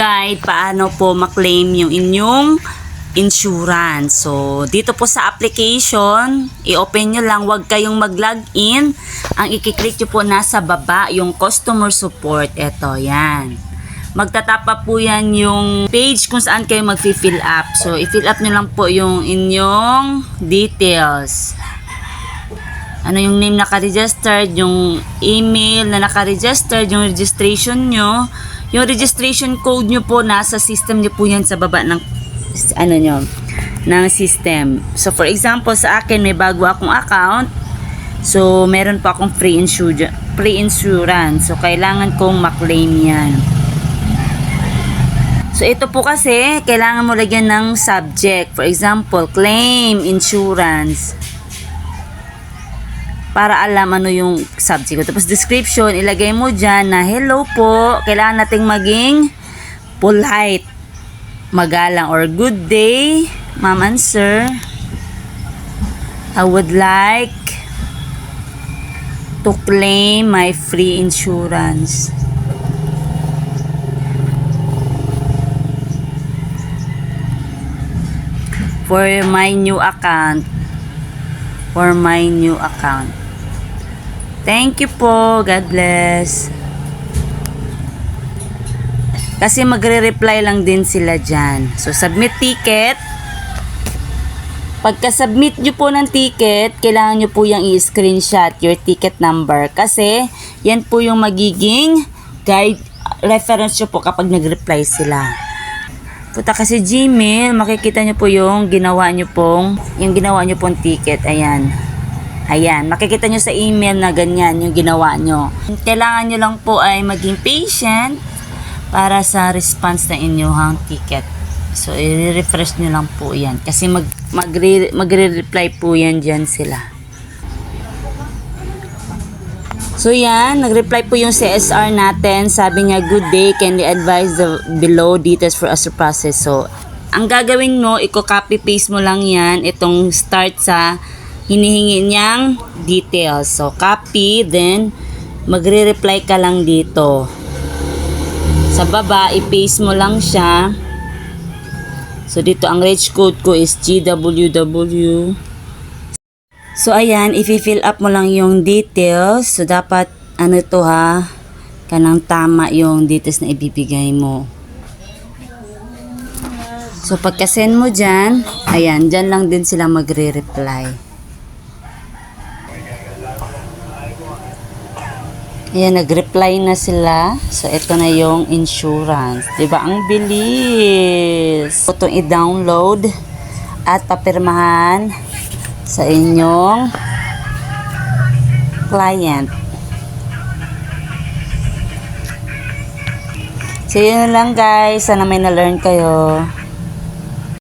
guide paano po maklaim yung inyong insurance. So, dito po sa application, i-open nyo lang, huwag kayong mag-login. Ang i-click nyo po nasa baba, yung customer support. Ito, yan. Magtatapa po yan yung page kung saan kayo mag-fill up. So, i-fill up nyo lang po yung inyong details. Ano yung name naka-registered, yung email na naka-registered, yung registration nyo. Yung registration code nyo po, nasa system nyo po yan sa baba ng ano nyo, ng system. So, for example, sa akin, may bago akong account. So, meron po akong free, insur- free insurance. So, kailangan kong maklaim yan. So, ito po kasi, kailangan mo lagyan ng subject. For example, claim insurance. Para alam ano yung subject ko. Tapos, description, ilagay mo dyan na, Hello po, kailangan nating maging polite magalang or good day, ma'am and sir. I would like to claim my free insurance. For my new account. For my new account. Thank you po. God bless. Kasi magre-reply lang din sila dyan. So, submit ticket. Pagka-submit nyo po ng ticket, kailangan nyo po yung i-screenshot your ticket number. Kasi, yan po yung magiging guide, reference nyo po kapag nag-reply sila. Punta kasi Gmail, makikita nyo po yung ginawa nyo pong, yung ginawa nyo pong ticket. Ayan. Ayan, makikita nyo sa email na ganyan yung ginawa nyo. Kailangan nyo lang po ay maging patient para sa response na inyong ticket. So, i-refresh nyo lang po yan. Kasi mag, magre, magre-reply po yan dyan sila. So, yan. Nag-reply po yung CSR natin. Sabi niya, good day. Can you advise the below details for us to process? So, ang gagawin mo, i-copy-paste mo lang yan. Itong start sa hinihingi niyang details. So, copy. Then, magre-reply ka lang dito sa baba, i-paste mo lang siya. So, dito ang reg code ko is GWW. So, ayan, i-fill up mo lang yung details. So, dapat, ano to ha, kanang tama yung details na ibibigay mo. So, pagka-send mo dyan, ayan, dyan lang din sila magre-reply. Ayan, nag-reply na sila. So, ito na yung insurance. Diba? Ang bilis. Ito i-download at papirmahan sa inyong client. So, yun lang guys. Sana may na-learn kayo.